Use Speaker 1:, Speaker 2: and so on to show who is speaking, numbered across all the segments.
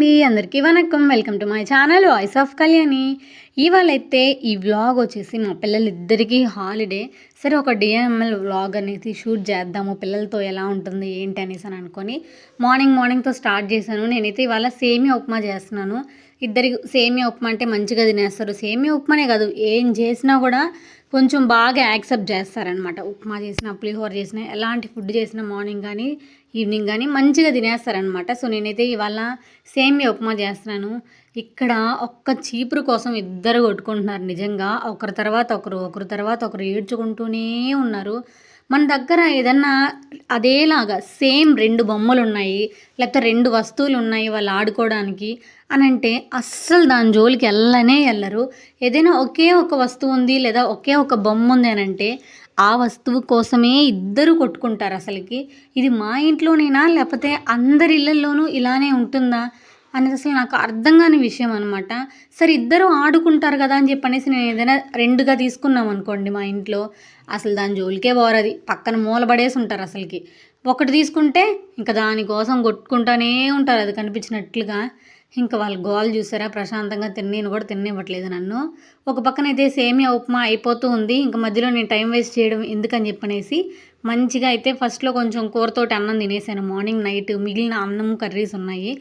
Speaker 1: అండి అందరికీ vanakkam welcome to my channel voice of Kalyani. ఇవాళ అయితే ఈ వ్లాగ్ వచ్చేసి మా పిల్లలిద్దరికీ హాలిడే. సరే ఒక డిఎంఎల్ వ్లాగ్ అనేది షూట్ చేద్దాము పిల్లలతో ఎలా ఉంటుంది ఏంటి అనేసి అని అనుకొని మార్నింగ్ మార్నింగ్తో స్టార్ట్ చేశాను. నేనైతే ఇవాళ సేమియా ఉప్మా చేస్తున్నాను. ఇద్దరికి సేమియా ఉప్మా అంటే మంచిగా తినేస్తారు. సేమియా ఉప్మానే కాదు ఏం చేసినా కూడా కొంచెం బాగా యాక్సెప్ట్ చేస్తారనమాట ఉప్మా చేసిన పులిహోర చేసిన ఎలాంటి ఫుడ్ చేసినా మార్నింగ్ కానీ ఈవినింగ్ కానీ మంచిగా తినేస్తారనమాట సో నేనైతే ఇవాళ సేమియా ఉప్మా చేస్తున్నాను. ఇక్కడ ఒక్క చీపురు కోసం ఇద్దరు కొట్టుకుంటున్నారు నిజంగా. ఒకరి తర్వాత ఒకరు ఒకరి తర్వాత ఒకరు ఏడ్చుకుంటూనే ఉన్నారు. మన దగ్గర ఏదన్నా అదేలాగా సేమ్ రెండు బొమ్మలు ఉన్నాయి లేకపోతే రెండు వస్తువులు ఉన్నాయి వాళ్ళు ఆడుకోవడానికి అని అంటే అస్సలు దాని జోలికి వెళ్ళనే వెళ్ళరు ఏదైనా ఒకే ఒక వస్తువు ఉంది లేదా ఒకే ఒక బొమ్మ ఉంది అని అంటే ఆ వస్తువు కోసమే ఇద్దరు కొట్టుకుంటారు అసలుకి. ఇది మా ఇంట్లోనేనా లేకపోతే అందరి ఇళ్ళల్లోనూ ఇలానే ఉంటుందా అనేది అసలు నాకు అర్థం కాని విషయం అనమాట సరే ఇద్దరు ఆడుకుంటారు కదా అని చెప్పనేసి నేను ఏదైనా రెండుగా తీసుకున్నాం అనుకోండి మా ఇంట్లో అసలు దాని జోలికే పోరది. పక్కన మూలబడేసి ఉంటారు అసలుకి. ఒకటి తీసుకుంటే ఇంకా దానికోసం కొట్టుకుంటానే ఉంటారు. అది కనిపించినట్లుగా ఇంకా వాళ్ళు గోల్ చూసారా? ప్రశాంతంగా తిన్నేను కూడా తిన్నివ్వట్లేదు నన్ను. ఒక పక్కన అయితే సేమియా ఉప్మా అయిపోతూ ఉంది. ఇంకా మధ్యలో నేను టైం వేస్ట్ చేయడం ఎందుకని చెప్పనేసి మంచిగా అయితే ఫస్ట్లో కొంచెం కూరతోటి అన్నం తినేసాను. మార్నింగ్ నైట్ మిగిలిన అన్నం కర్రీస్ ఉన్నాయి.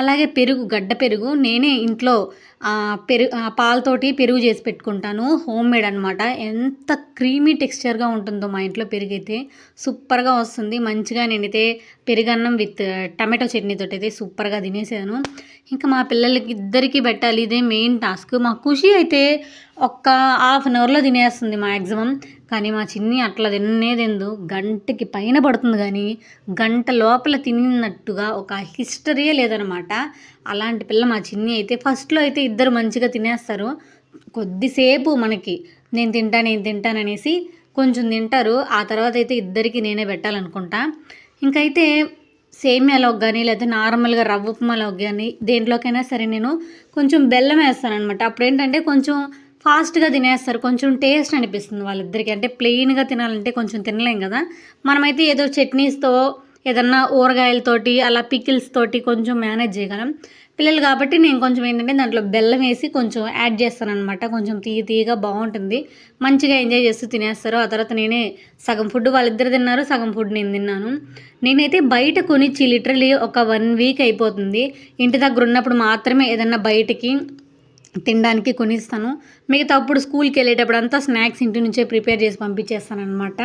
Speaker 1: అలాగే పెరుగు గడ్డ పెరుగు నేనే ఇంట్లో పెరుగు పాలతోటి పెరుగు చేసి పెట్టుకుంటాను. హోమ్ మేడ్ అనమాట ఎంత క్రీమీ టెక్స్చర్గా ఉంటుందో మా ఇంట్లో పెరుగు అయితే సూపర్గా వస్తుంది. మంచిగా నేనైతే పెరుగన్నం విత్ టమాటో చట్నీతో అయితే సూపర్గా తినేసాను. ఇంకా మా పిల్లలకి ఇద్దరికీ పెట్టాలి. ఇదే మెయిన్ టాస్క్. మా ఖుషి అయితే ఒక్క హాఫ్ అన్ అవర్లో తినేస్తుంది మ్యాక్సిమం కానీ మా చిన్ని అట్లా తినేదెందు గంటకి పైన పడుతుంది కానీ గంట లోపల తిన్నట్టుగా ఒక హిస్టరీయే లేదనమాట. అలాంటి పిల్ల మా చిన్ని అయితే ఫస్ట్లో అయితే ఇద్దరు మంచిగా తినేస్తారు. కొద్దిసేపు మనకి నేను తింటా నేను తింటాననేసి కొంచెం తింటారు. ఆ తర్వాత అయితే ఇద్దరికి నేనే పెట్టాలనుకుంటా. ఇంకైతే సేమియాలోకి కానీ లేదా నార్మల్గా రవ్వ ఉప్మాలోకి కానీ దేంట్లోకైనా సరే నేను కొంచెం బెల్లం వేస్తాను అనమాట అప్పుడు ఏంటంటే కొంచెం ఫాస్ట్గా తినేస్తారు. కొంచెం టేస్ట్ అనిపిస్తుంది వాళ్ళిద్దరికి. అంటే ప్లెయిన్గా తినాలంటే కొంచెం తినలేం కదా. మనమైతే ఏదో చట్నీస్తో ఏదన్నా ఊరగాయలతోటి అలా పికిల్స్ తోటి కొంచెం మేనేజ్ చేయగలం. పిల్లలు కాబట్టి నేను కొంచెం ఏంటంటే దాంట్లో బెల్లం వేసి కొంచెం యాడ్ చేస్తాను అనమాట కొంచెం తీయ తీయగా బాగుంటుంది. మంచిగా ఎంజాయ్ చేస్తూ తినేస్తారు. ఆ తర్వాత నేనే సగం ఫుడ్ వాళ్ళిద్దరు తిన్నారు సగం ఫుడ్ నేను తిన్నాను. నేనైతే బయట కొనిచ్చి లిటరలీ ఒక వన్ వీక్ అయిపోతుంది. ఇంటి దగ్గర ఉన్నప్పుడు మాత్రమే ఏదన్నా బయటికి తినడానికి కొనిస్తాను. మిగతా అప్పుడు స్కూల్కి వెళ్ళేటప్పుడు అంతా స్నాక్స్ ఇంటి నుంచే ప్రిపేర్ చేసి పంపించేస్తాను అనమాట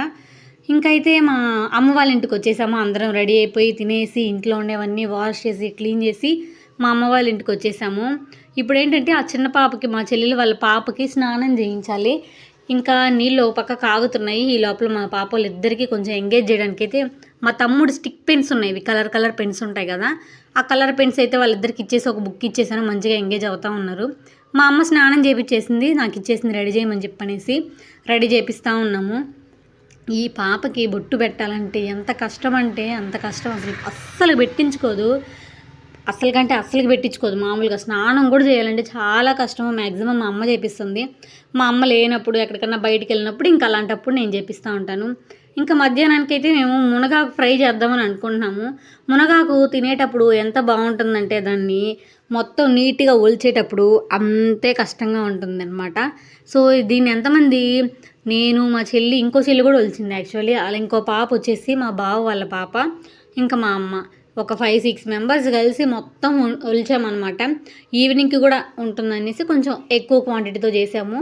Speaker 1: ఇంకైతే మా అమ్మ వాళ్ళ ఇంటికి వచ్చేసాము. అందరం రెడీ అయిపోయి తినేసి ఇంట్లో ఉండేవన్నీ వాష్ చేసి క్లీన్ చేసి మా అమ్మ వాళ్ళ ఇంటికి వచ్చేసాము. ఇప్పుడు ఏంటంటే ఆ చిన్న పాపకి మా చెల్లెలు వాళ్ళ పాపకి స్నానం చేయించాలి. ఇంకా నీళ్ళు పక్క కాగుతున్నాయి. ఈ లోపల మా పాప వాళ్ళిద్దరికీ కొంచెం ఎంగేజ్ చేయడానికి అయితే మా తమ్ముడు స్టిక్ పెన్స్ ఉన్నాయి కలర్ కలర్ పెన్స్ ఉంటాయి కదా. ఆ కలర్ పెన్స్ అయితే వాళ్ళిద్దరికి ఇచ్చేసి ఒక బుక్ ఇచ్చేసాను మంచిగా ఎంగేజ్ అవుతూ ఉన్నారు. మా అమ్మ స్నానం చేపించేసింది నాకు ఇచ్చేసింది రెడీ చేయమని చెప్పనేసి రెడీ చేపిస్తూ ఉన్నాము. ఈ పాపకి బొట్టు పెట్టాలంటే ఎంత కష్టం అంటే అంత కష్టం అసలు అస్సలు పెట్టించుకోదు. అసలు కంటే అస్సలు పెట్టించుకోదు మామూలుగా స్నానం కూడా చేయాలంటే చాలా కష్టం మ్యాక్సిమం మా అమ్మ చేపిస్తుంది. మా అమ్మ లేనప్పుడు ఎక్కడికన్నా బయటికి వెళ్ళినప్పుడు ఇంకా అలాంటప్పుడు నేను చేపిస్తూ ఉంటాను. ఇంకా మధ్యాహ్నానికి అయితే మేము మునగాకు ఫ్రై చేద్దామని అనుకుంటున్నాము. మునగాకు తినేటప్పుడు ఎంత బాగుంటుందంటే దాన్ని మొత్తం నీట్గా ఒలిచేటప్పుడు అంతే కష్టంగా ఉంటుందన్నమాట. సో దీన్ని ఎంతమంది నేను మా చెల్లి ఇంకో చెల్లి కూడా ఒలిచింది యాక్చువల్లీ. అలా ఇంకో పాప వచ్చేసి మా బావ వాళ్ళ పాప ఇంకా మా అమ్మ. ఒక ఫైవ్ సిక్స్ మెంబర్స్ కలిసి మొత్తం ఒలిచామన్నమాట. ఈవినింగ్కి కూడా ఉంటుందనేసి కొంచెం ఎక్కువ క్వాంటిటీతో చేసాము.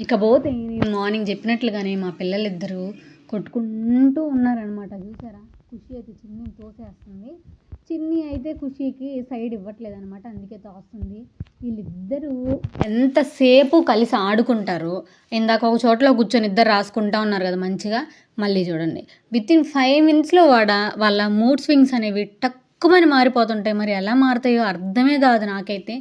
Speaker 1: ఇకపోతే నేను మార్నింగ్ చెప్పినట్లుగానే మా పిల్లలిద్దరూ కొట్టుకుంటూ ఉన్నారనమాట చూసారా? ఖుషి అయితే చిన్ని తోసేస్తుంది. చిన్ని అయితే ఖుషికి సైడ్ ఇవ్వట్లేదు అనమాట అందుకే తోస్తుంది. వీళ్ళిద్దరూ ఎంతసేపు కలిసి ఆడుకుంటారు? ఇందాక ఒక చోట్ల కూర్చొని ఇద్దరు రాసుకుంటా ఉన్నారు కదా మంచిగా. మళ్ళీ చూడండి. విత్ ఇన్ ఫైవ్ మినిట్స్లో వాడ వాళ్ళ మూడ్ స్వింగ్స్ అనేవి టక్ తక్కువని మారిపోతుంటాయి. మరి ఎలా మారుతాయో అర్థమే కాదు నాకైతే.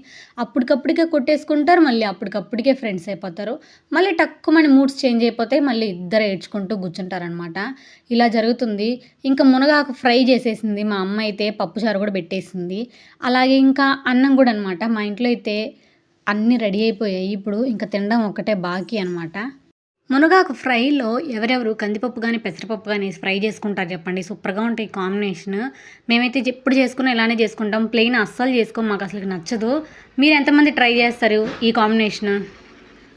Speaker 1: అప్పటికప్పటికే కొట్టేసుకుంటారు మళ్ళీ అప్పటికప్పటికే ఫ్రెండ్స్ అయిపోతారు. మళ్ళీ టక్కుమని మూడ్స్ చేంజ్ అయిపోతాయి మళ్ళీ ఇద్దరు ఏడ్చుకుంటూ కూర్చుంటారనమాట ఇలా జరుగుతుంది. ఇంకా మునగాకు ఫ్రై చేసేసింది మా అమ్మ అయితే పప్పుచారు కూడా పెట్టేసింది. అలాగే ఇంకా అన్నం కూడా అనమాట మా ఇంట్లో అయితే అన్నీ రెడీ అయిపోయాయి. ఇప్పుడు ఇంకా తినడం ఒక్కటే బాకీ అనమాట మునగాకు ఫ్రైలో ఎవరెవరు కందిపప్పు కానీ పెసరపప్పు కానీ ఫ్రై చేసుకుంటారు చెప్పండి. సూపర్గా ఉంటాయి కాంబినేషన్. మేమైతే ఎప్పుడు చేసుకున్నా ఇలానే చేసుకుంటాం. ప్లెయిన్ అస్సలు చేసుకోం మాకు అసలు నచ్చదు. మీరు ఎంతమంది ట్రై చేస్తారు ఈ కాంబినేషన్?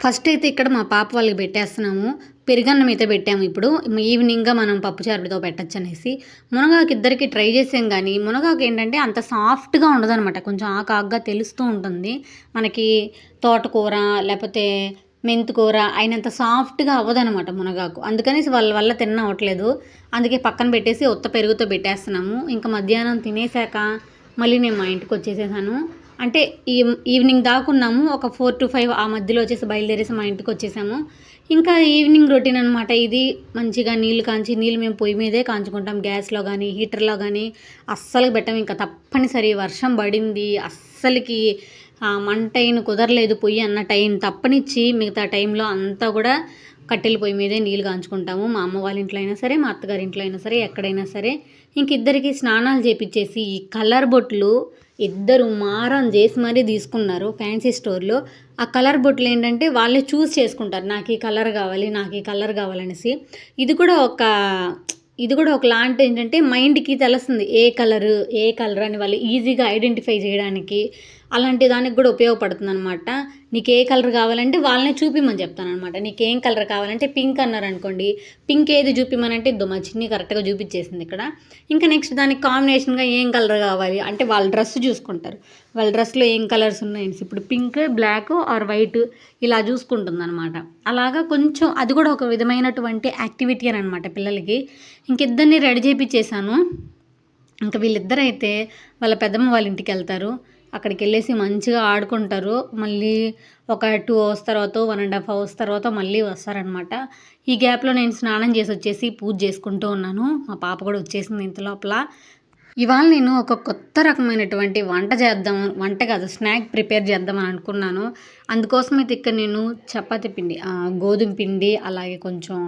Speaker 1: ఫస్ట్ అయితే ఇక్కడ మా పాప వాళ్ళకి పెట్టేస్తున్నాము. పెరుగన్నం అయితే పెట్టాము ఇప్పుడు. ఈవినింగ్గా మనం పప్పుచారుతో పెట్టచ్చు అనేసి. మునగాకు ఇద్దరికి ట్రై చేసాం కానీ మునగాకు ఏంటంటే అంత సాఫ్ట్గా ఉండదు అనమాట కొంచెం ఆకాగ్గా తెలుస్తూ ఉంటుంది. మనకి తోటకూర లేకపోతే మెంతికూర అయినంత సాఫ్ట్గా అవ్వదనమాట మునగాకు. అందుకని వాళ్ళ వల్ల తిన్న అవ్వట్లేదు. అందుకే పక్కన పెట్టేసి ఉత్త పెరుగుతో పెట్టేస్తున్నాము. ఇంకా మధ్యాహ్నం తినేసాక మళ్ళీ నేను మా ఇంటికి వచ్చేసేసాను. అంటే ఈ ఈవినింగ్ దాకున్నాము ఒక ఫోర్ టు ఫైవ్ ఆ మధ్యలో వచ్చేసి బయలుదేరేసి మా ఇంటికి వచ్చేసాము. ఇంకా ఈవినింగ్ రొటీన్ అనమాట ఇది. మంచిగా నీళ్ళు కాంచి నీళ్ళు మేము పొయ్యి మీదే కాంచుకుంటాం. గ్యాస్లో కానీ హీటర్లో కానీ అస్సలు పెట్టాము ఇంకా తప్పనిసరి వర్షం పడింది. అస్సలకి మంట అయిన కుదరలేదు పొయ్యి అన్న టైం తప్పనిచ్చి మిగతా టైంలో అంతా కూడా కట్టెల పొయ్యి మీదే నీళ్ళు కాంచుకుంటాము. మా అమ్మ వాళ్ళ ఇంట్లో అయినా సరే మా అత్తగారి ఇంట్లో అయినా సరే ఎక్కడైనా సరే. ఇంక ఇద్దరికి స్నానాలు చేపించేసి ఈ కలర్ బొట్లు ఇద్దరు మారం చేసి మరీ తీసుకున్నారు ఫ్యాన్సీ స్టోర్లో. ఆ కలర్ బొట్లు ఏంటంటే వాళ్ళే చూస్ చేసుకుంటారు. నాకు ఈ కలర్ కావాలి నాకు ఈ కలర్ కావాలనేసి. ఇది కూడా ఒక ఇది కూడా ఒక లాంటి ఏంటంటే మైండ్కి తెలుస్తుంది ఏ కలరు ఏ కలర్ అని వాళ్ళు ఈజీగా ఐడెంటిఫై చేయడానికి. అలాంటి దానికి కూడా ఉపయోగపడుతుంది అనమాట నీకు ఏ కలర్ కావాలంటే వాళ్ళనే చూపిమని చెప్తాను అనమాట నీకు ఏం కలర్ కావాలంటే పింక్ అన్నారు అనుకోండి పింక్ ఏది చూపిమనంటే ఇద్దో మా చిన్ని కరెక్ట్గా చూపించేసింది ఇక్కడ. ఇంకా నెక్స్ట్ దానికి కాంబినేషన్గా ఏం కలర్ కావాలి? అంటే వాళ్ళ డ్రెస్ చూసుకుంటారు. వాళ్ళ డ్రెస్లో ఏం కలర్స్ ఉన్నాయి? ఇప్పుడు పింక్ బ్లాక్ ఆర్ వైట్ ఇలా చూసుకుంటుంది అనమాట అలాగా కొంచెం అది కూడా ఒక విధమైనటువంటి యాక్టివిటీ అని అనమాట పిల్లలకి. ఇంకిద్దరిని రెడీ చేపించేశాను ఇంకా వీళ్ళిద్దరైతే వాళ్ళ పెద్దమ్మ వాళ్ళ ఇంటికి వెళ్తారు అక్కడికి వెళ్ళేసి మంచిగా ఆడుకుంటారు. మళ్ళీ ఒక టూ అవర్స్ తర్వాత వన్ అండ్ హాఫ్ అవర్స్ తర్వాత మళ్ళీ వస్తారనమాట ఈ గ్యాప్లో నేను స్నానం చేసి వచ్చేసి పూజ చేసుకుంటూ ఉన్నాను. మా పాప కూడా వచ్చేసింది ఇంత లోపల. ఇవాళ నేను ఒక కొత్త రకమైనటువంటి వంట చేద్దాం వంట కాదు స్నాక్ ప్రిపేర్ చేద్దామని అనుకున్నాను. అందుకోసం అయితే ఇక్కడ నేను చపాతి పిండి గోధుమ పిండి అలాగే కొంచెం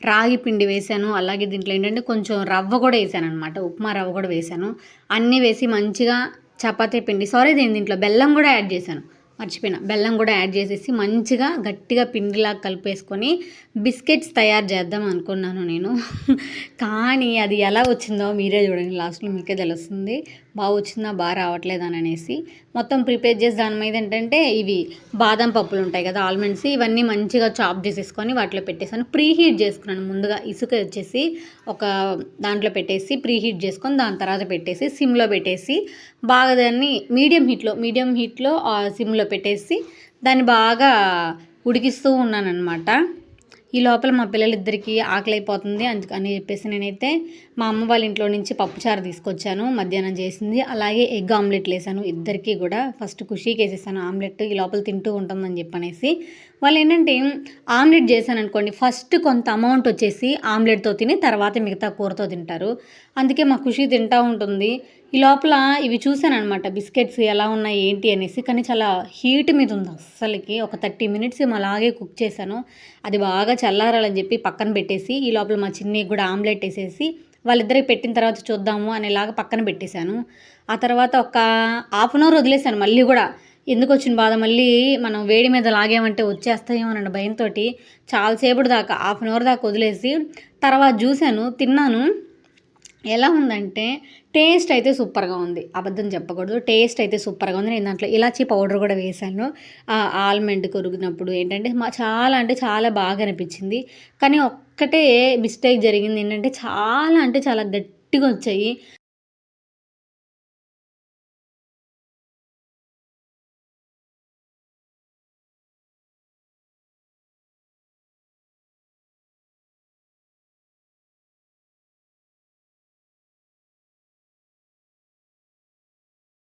Speaker 1: రాగి పిండి వేసాను అలాగే దీంట్లో ఏంటంటే కొంచెం రవ్వ కూడా వేసాను అనమాట ఉప్మా రవ్వ కూడా వేసాను అన్నీ వేసి మంచిగా చపాతీ పిండి. సారీ నేను దీంట్లో బెల్లం కూడా యాడ్ చేశాను. మర్చిపోయిన. బెల్లం కూడా యాడ్ చేసేసి మంచిగా గట్టిగా పిండిలా కలిపేసుకొని బిస్కెట్స్ తయారు చేద్దాం అనుకున్నాను నేను. కానీ అది ఎలా వచ్చిందో మీరే చూడండి. లాస్ట్లో మీకే తెలుస్తుంది. బాగా వచ్చిందా బాగా రావట్లేదు అని అనేసి మొత్తం ప్రిపేర్ చేసి దాని మీద ఏంటంటే ఇవి బాదం పప్పులు ఉంటాయి కదా ఆల్మండ్స్ ఇవన్నీ మంచిగా చాప్ చేసేసుకొని వాటిలో పెట్టేసాను. ప్రీ హీట్ చేసుకున్నాను ముందుగా ఇసుక వచ్చేసి ఒక దాంట్లో పెట్టేసి ప్రీ హీట్ చేసుకొని దాని తర్వాత పెట్టేసి సిమ్లో పెట్టేసి బాగా దాన్ని మీడియం హీట్లో మీడియం హీట్లో సిమ్లో పెట్టేసి దాన్ని బాగా ఉడికిస్తూ ఉన్నానన్నమాట. ఈ లోపల మా పిల్లలిద్దరికీ ఆకలి అయిపోతుంది అందుకని చెప్పేసి నేనైతే మా అమ్మ వాళ్ళ ఇంట్లో నుంచి పప్పుచారు తీసుకొచ్చాను. మధ్యాహ్నం చేసింది. అలాగే ఎగ్ ఆమ్లెట్ వేసాను ఇద్దరికీ కూడా ఫస్ట్ ఖుషీకి వేసేసాను ఆమ్లెట్ ఈ లోపల తింటూ ఉంటుందని చెప్పనేసి. వాళ్ళు ఏంటంటే ఆమ్లెట్ చేశాను అనుకోండి ఫస్ట్ కొంత అమౌంట్ వచ్చేసి ఆమ్లెట్తో తిని తర్వాత మిగతా కూరతో తింటారు. అందుకే మా ఖుషి తింటూ ఉంటుంది. ఈ లోపల ఇవి చూశాను అనమాట బిస్కెట్స్ ఎలా ఉన్నాయి ఏంటి అనేసి. కానీ చాలా హీట్ మీద ఉంది అస్సలకి. ఒక థర్టీ మినిట్స్ అలాగే కుక్ చేశాను. అది బాగా చల్లారాలని చెప్పి పక్కన పెట్టేసి ఈ లోపల మా చిన్ని కూడా ఆమ్లెట్ వేసేసి వాళ్ళిద్దరికి పెట్టిన తర్వాత చూద్దాము అనేలాగా పక్కన పెట్టేశాను. ఆ తర్వాత ఒక హాఫ్ అన్ అవర్ వదిలేశాను మళ్ళీ కూడా. ఎందుకు వచ్చిన బాధ? మళ్ళీ మనం వేడి మీద లాగామంటే వచ్చేస్తాయేమో అన్న భయంతో చాలాసేపటి దాకా హాఫ్ అన్ అవర్ దాకా వదిలేసి తర్వాత చూశాను తిన్నాను. ఎలా ఉందంటే టేస్ట్ అయితే సూపర్గా ఉంది. అబద్ధం చెప్పకూడదు. టేస్ట్ అయితే సూపర్గా ఉంది. నేను దాంట్లో ఇలాచీ పౌడర్ కూడా వేసాను ఆల్మండ్ కొరిగినప్పుడు ఏంటంటే మా చాలా అంటే చాలా బాగా అనిపించింది. కానీ ఒక్కటే మిస్టేక్ జరిగింది. ఏంటంటే చాలా అంటే చాలా గట్టిగా వచ్చాయి.